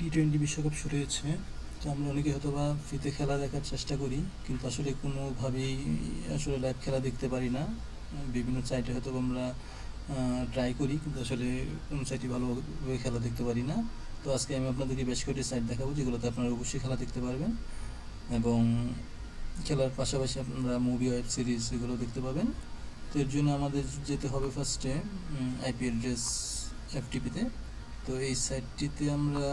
T twenty বিশ্বকাপ শুরু হয়েছে, তো আমরা অনেকে হয়তো বা ফ্রিতে খেলা দেখার চেষ্টা করি, কিন্তু আসলে কোনোভাবেই আসলে লাইভ খেলা দেখতে পারি না। বিভিন্ন সাইটে হয়তো আমরা ট্রাই করি, কিন্তু আসলে কোনো সাইটে ভালোভাবে খেলা দেখতে পারি না। তো আজকে আমি আপনাদেরকে বেশ কয়েকটি সাইট দেখাবো, যেগুলোতে আপনারা অবশ্যই খেলা দেখতে পারবেন। এবং খেলার পাশাপাশি আপনারা মুভি ওয়েব সিরিজ এগুলো দেখতে পাবেন। তো এর জন্য আমাদের যেতে হবে ফার্স্টে আইপি অ্যাড্রেস এফটিপিতে তো। এই সাইটটিতে আমরা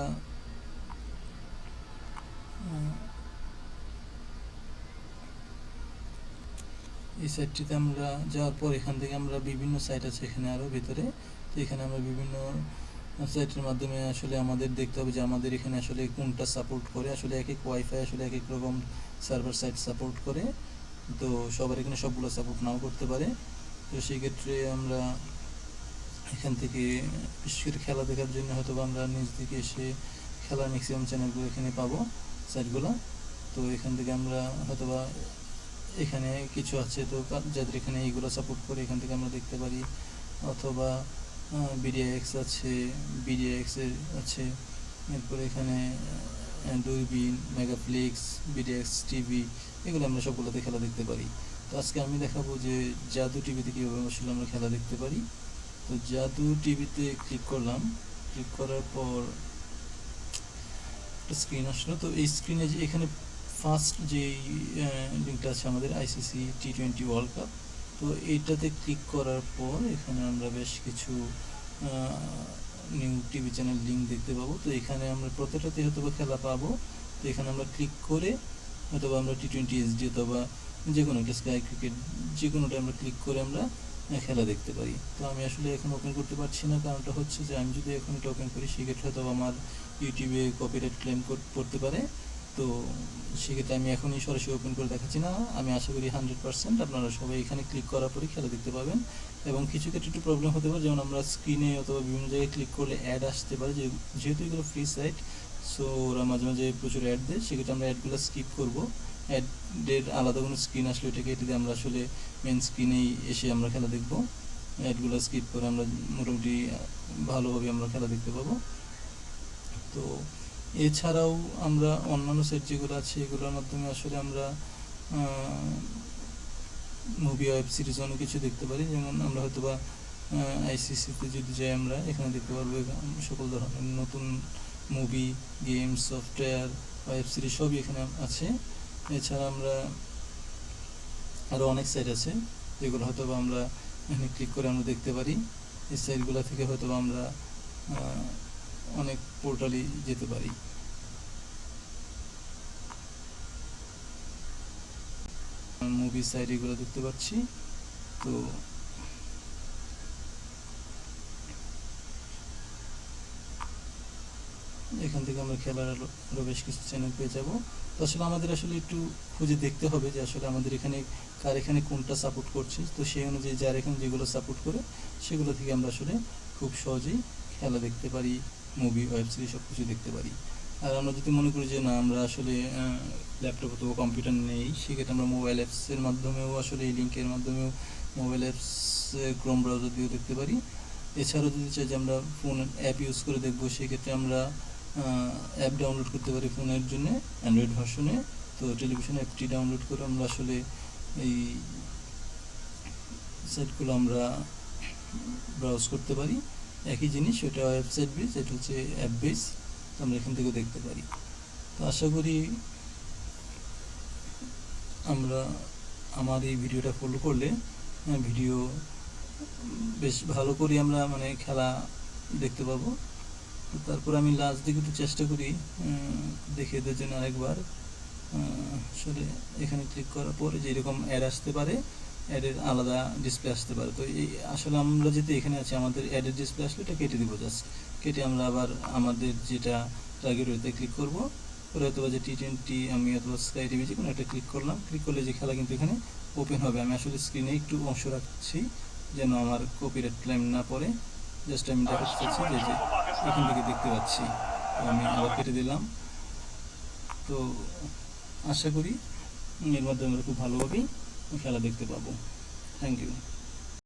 এই সাইটটিতে আমরা যাওয়ার পর এখান থেকে আমরা বিভিন্ন সাইট আছে এখানে আরও ভিতরে। তো এখানে আমরা বিভিন্ন সাইটের মাধ্যমে আসলে আমাদের দেখতে হবে যে আমাদের এখানে আসলে কোনটা সাপোর্ট করে, আসলে এক এক ওয়াইফাই আসলে এক এক রকম সার্ভার সাইট সাপোর্ট করে। তো সবার এখানে সবগুলো সাপোর্ট নাও করতে পারে। তো সেক্ষেত্রে আমরা এখান থেকে, বিশেষ করে খেলা দেখার জন্য হয়তো আমরা নিজ দিকে এসে খেলার ম্যাক্সিমাম চ্যানেলগুলো এখানে পাবো। সাইটগুলো তো এখান থেকে আমরা হয়তো বা এখানে কিছু আছে, তো যাদের এখানে এইগুলো সাপোর্ট করে এখান থেকে আমরা দেখতে পারি। অথবা বিডিএক্স আছে বিডিএক্স এর আছে। এরপরে এখানে দূরবীন মেগাফ্লিক্স বিডিএক্স টিভি এগুলো আমরা সবগুলোতে খেলা দেখতে পারি। তো আজকে আমি দেখাবো যে জাদু টিভিতে কীভাবে আসলে আমরা খেলা দেখতে পারি। তো জাদু টিভিতে ক্লিক করলাম। ক্লিক করার পর স্ক্রিন আসলো। তো এই স্ক্রিনে যে এখানে ফার্স্ট যে লিঙ্কটা আছে আমাদের ICC T twenty world cup তো এইটাতে ক্লিক করার পর এখানে আমরা বেশ কিছু নিউ টিভি চ্যানেল লিঙ্ক দেখতে পাবো। তো এখানে আমরা প্রত্যেকটাতে হয়তো বা খেলা পাবো। তো এখানে আমরা ক্লিক করে হয়তো আমরা টি টোয়েন্টি এসডি অথবা যে কোনো একটা স্কাই ক্রিকেট যে কোনোটা আমরা ক্লিক করে আমরা খেলা দেখতে পারি। তো আমি আসলে এখন ওপেন করতে পারছি না। কারণটা হচ্ছে যে আমি যদি এখন এটা ওপেন করি, সেক্ষেত্রে হয়তো আমার ইউটিউবে কপিরাইট ক্লেম করতে পারে। তো সেক্ষেত্রে আমি এখনই সরাসরি ওপেন করে দেখাচ্ছি না। আমি আশা করি হান্ড্রেড পার্সেন্ট আপনারা সবাই এখানে ক্লিক করার পরে খেলা দেখতে পাবেন। এবং কিছু ক্ষেত্রে একটু প্রবলেম হতে পারে। যেমন আমরা স্ক্রিনে অথবা বিভিন্ন জায়গায় ক্লিক করলে অ্যাড আসতে পারে। যেহেতু এগুলো ফ্রি সাইট সো ওরা মাঝে মাঝে প্রচুর অ্যাড দেয়। সেক্ষেত্রে আমরা অ্যাডগুলো স্কিপ করব। অ্যাডের আলাদা কোনো স্ক্রিন আসলে ওটাকে এটাতে আমরা আসলে মেন স্ক্রিনেই এসে আমরা খেলা দেখব। অ্যাডগুলো স্কিপ করে আমরা মোটামুটি ভালোভাবে আমরা খেলা দেখতে পাবো। তো এছাড়াও আমরা অন্যান্য সেট যেগুলো আছে, এগুলোর মাধ্যমে আসলে আমরা মুভি ওয়েব সিরিজ অনেক কিছু দেখতে পারি। যেমন আমরা হয়তো বা আইসিসিতে যদি যাই আমরা, এখানে দেখতে পারব সকল ধরনের নতুন movie game software web series সবই এখানে আছে। এছাড়া আমরা আরও অনেক সাইট আছে, যেগুলো হয়তো আমরা এখানে ক্লিক করে আমরা দেখতে পারি। এই সাইটগুলো থেকে হয়তো আমরা অনেক পোর্টালে যেতে পারি। মুভি সাইট এগুলো দেখতে পাচ্ছি। তো এখান থেকে আমরা খেলার আরও আরও বেশ কিছু চ্যানেল পেয়ে যাব। তো আসলে আমাদের আসলে একটু খুঁজে দেখতে হবে যে আসলে আমাদের এখানে কার এখানে কোনটা সাপোর্ট করছে। তো সেই অনুযায়ী যার এখানে যেগুলো সাপোর্ট করে, সেগুলো থেকে আমরা আসলে খুব সহজেই খেলা দেখতে পারি মুভি ওয়েব সিরিজ সব কিছু দেখতে পারি। আর আমরা যদি মনে করি যে না, আমরা আসলে ল্যাপটপ অথবা কম্পিউটার নেই, সেক্ষেত্রে আমরা মোবাইল অ্যাপসের মাধ্যমেও আসলে এই লিঙ্কের মাধ্যমেও মোবাইল অ্যাপস ক্রোম ব্রাউজার দিয়েও দেখতে পারি। এছাড়াও যদি চাই যে আমরা ফোন অ্যাপ ইউজ করে দেখব, সেক্ষেত্রে আমরা অ্যাপ ডাউনলোড করতে পারি ফোনের জন্য অ্যান্ড্রয়েড ভার্সনে তো টেলিভিশন অ্যাপটি ডাউনলোড করে আমরা আসলে এই সাইটগুলো আমরা ব্রাউজ করতে পারি। একই জিনিস, ওটা ওয়েবসাইট বেস এটা হচ্ছে অ্যাপ বেস তো আমরা এখান থেকেও দেখতে পারি। তো আশা করি আমরা আমার এই ভিডিওটা ফলো করলে ভিডিও বেশ ভালো করে আমরা মানে খেলা দেখতে পাবো। তারপর আমি লাস্ট দিকে একটু চেষ্টা করি দেখিয়ে দেওয়ার জন্য আরেকবার। আসলে এখানে ক্লিক করার পরে যে এরকম অ্যাড আসতে পারে অ্যাডের আলাদা ডিসপ্লে আসতে পারে। তো এই, আসলে আমরা যেহেতু এখানে আছি, আমাদের অ্যাডের ডিসপ্লে আসলে এটা কেটে দিব জাস্ট কেটে আমরা আবার আমাদের যেটা টার্গেট ওইতে ক্লিক করব করে অথবা যে টি টোয়েন্টি আমি অথবা স্কাই টিভি যে কোনো একটা ক্লিক করলাম। ক্লিক করলে যে খেলা কিন্তু এখানে ওপেন হবে। আমি আসলে স্ক্রিনে একটু অংশ রাখছি, যেন আমার কপিরাইট ক্লেম না পড়ে। জাস্ট আমি যে যে এখান থেকে দেখতে পাচ্ছি। তো আমি আবার কেটে দিলাম। তো আশা করি এর মাধ্যমে আমরা খুব ভালোভাবেই খেলা দেখতে পাবো। Thank you